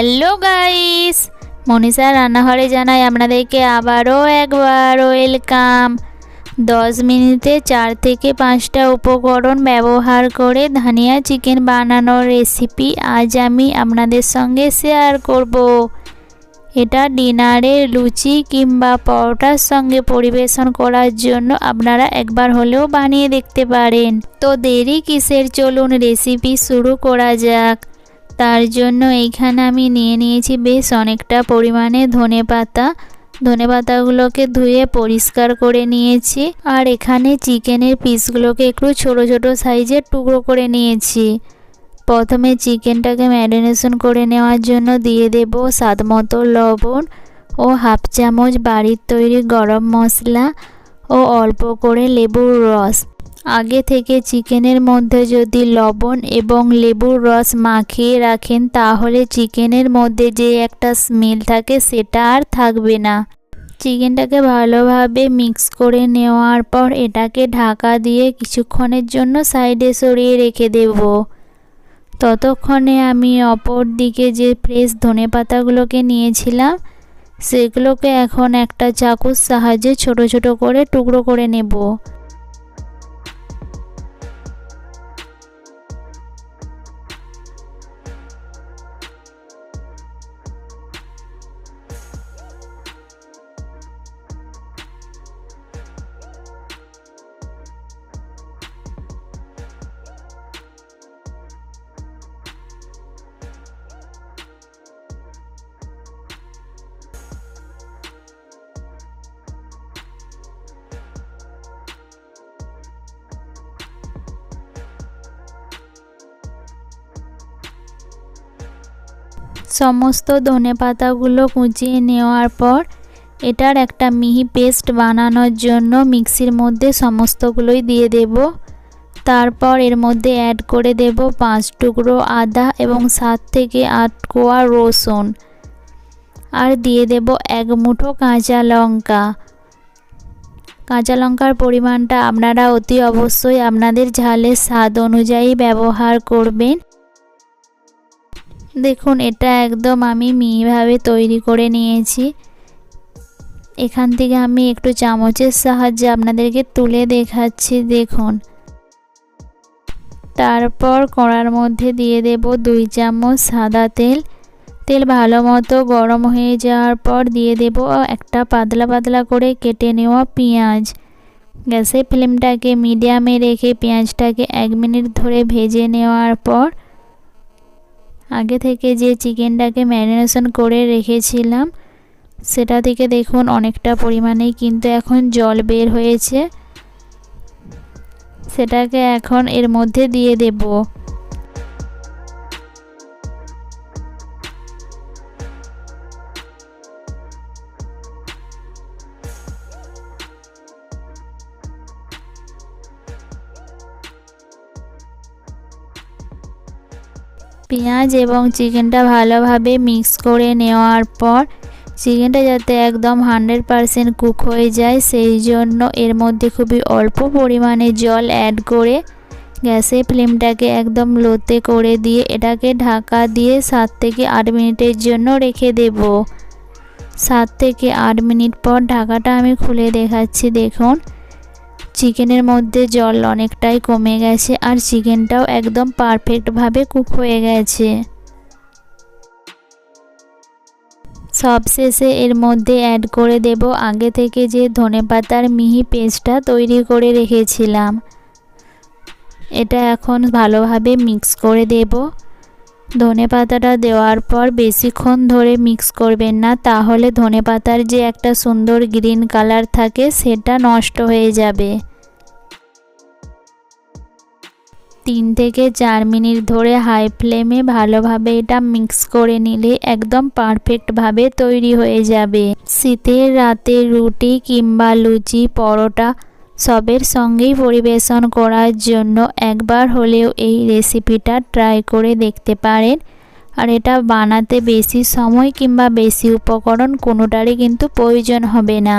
Hello guys Manisha রান্নাঘরে জানাই আপনাদেরকে আবারও একবার ওয়েলকাম দশ মিনিটে চার থেকে পাঁচটা উপকরণ ব্যবহার করে ধনিয়া চিকেন বানানোর রেসিপি আজ আমি আপনাদের সঙ্গে শেয়ার করব। এটা ডিনারে লুচি কিংবা পরোটার সঙ্গে পরিবেশন করার জন্য আপনারা একবার হলেও বানিয়ে দেখতে পারেন। তো দেরি কিসের? চলুন রেসিপি শুরু করা যাক। তার জন্য এইখানে আমি নিয়ে নিয়েছি বেশ অনেকটা পরিমাণে ধনে পাতা। ধনে পাতাগুলোকে ধুয়ে পরিষ্কার করে নিয়েছি। আর এখানে চিকেনের পিসগুলোকে একটু ছোট ছোট সাইজের টুকরো করে নিয়েছি। প্রথমে চিকেনটাকে ম্যারিনেশন করে নেওয়ার জন্য দিয়ে দেব স্বাদ মতো লবণ ও হাফ চামচ বাড়ির তৈরি গরম মশলা ও অল্প করে লেবুর রস। আগে থেকে চিকেনের মধ্যে যদি লবণ এবং লেবুর রস মাখিয়ে রাখেন, তাহলে চিকেনের মধ্যে যে একটা স্মেল থাকে, সেটা আর থাকবে না। চিকেনটাকে ভালোভাবে মিক্স করে নেওয়ার পর এটাকে ঢাকা দিয়ে কিছুক্ষণের জন্য সাইডে সরিয়ে রেখে দেব। ততক্ষণে আমি অপর দিকে যে ফ্রেশ ধনে পাতাগুলোকে নিয়েছিলাম, সেগুলোকে এখন একটা চাকুর সাহায্যে ছোট ছোট করে টুকরো করে নেব। সমস্ত ধনে পাতাগুলো কুচিয়ে নেওয়ার পর এটার একটা মিহি পেস্ট বানানোর জন্য মিক্সির মধ্যে সমস্তগুলোই দিয়ে দেব। তারপর এর মধ্যে অ্যাড করে দেব পাঁচ টুকরো আদা এবং সাত থেকে আট কোয়া রসুন। আর দিয়ে দেব এক মুঠো কাঁচা লঙ্কা। কাঁচা লঙ্কার পরিমাণটা আপনারা অতি অবশ্যই আপনাদের ঝালের স্বাদ অনুযায়ী ব্যবহার করবেন। দেখুন, এটা একদম আমি মিহিভাবে তৈরি করে নিয়েছি। এখান থেকে আমি একটু চামচের সাহায্যে আপনাদেরকে তুলে দেখাচ্ছি, দেখুন। তারপর কড়ার মধ্যে দিয়ে দেব দুই চামচ সাদা তেল। তেল ভালো মতো গরম হয়ে যাওয়ার পর দিয়ে দেব একটা পাতলা পাতলা করে কেটে নেওয়া পেঁয়াজ। গ্যাসের ফ্লেমটাকে মিডিয়ামে রেখে পেঁয়াজটাকে এক মিনিট ধরে ভেজে নেওয়ার পর আগে থেকে যে চিকেনটাকে ম্যারিনেশন করে রেখেছিলাম, সেটা থেকে দেখুন অনেকটা পরিমাণেই কিন্তু এখন জল বের হয়েছে। সেটাকে এখন এর মধ্যে দিয়ে দেব। পেঁয়াজ এবং চিকেনটা ভালোভাবে মিক্স করে নেওয়ার পর চিকেনটা যাতে একদম হান্ড্রেড পারসেন্ট কুক হয়ে যায়, সেই জন্য এর মধ্যে খুবই অল্প পরিমাণে জল অ্যাড করে গ্যাসে ফ্লেমটাকে একদম লোতে করে দিয়ে এটাকে ঢাকা দিয়ে সাত থেকে আট মিনিটের জন্য রেখে দেব। সাত থেকে আট মিনিট পর ঢাকাটা আমি খুলে দেখাচ্ছি, দেখুন। চিকেনের মধ্যে জল অনেকটাই কমে গেছে আর চিকেনটাও একদম পারফেক্টভাবে কুক হয়ে গেছে। সবশেষে এর মধ্যে অ্যাড করে দেব আগে থেকে যে ধনে পাতার মিহি পেস্টটা তৈরি করে রেখেছিলাম। এটা এখন ভালোভাবে মিক্স করে দেব। ধনে পাতাটা দেওয়ার পর বেশিক্ষণ ধরে মিক্স করবেন না, তাহলে ধনে পাতার যে একটা সুন্দর গ্রিন কালার থাকে সেটা নষ্ট হয়ে যাবে। তিন থেকে চার মিনিট ধরে হাই ফ্লেমে ভালোভাবে এটা মিক্স করে নিলে একদম পারফেক্টভাবে তৈরি হয়ে যাবে। শীতের রাতে রুটি কিংবা লুচি, পরোটা সবের সঙ্গেই পরিবেশন করার জন্য একবার হলেও এই রেসিপিটা ট্রাই করে দেখতে পারেন। আর এটা বানাতে বেশি সময় কিংবা বেশি উপকরণ কোনোটারই কিন্তু প্রয়োজন হবে না।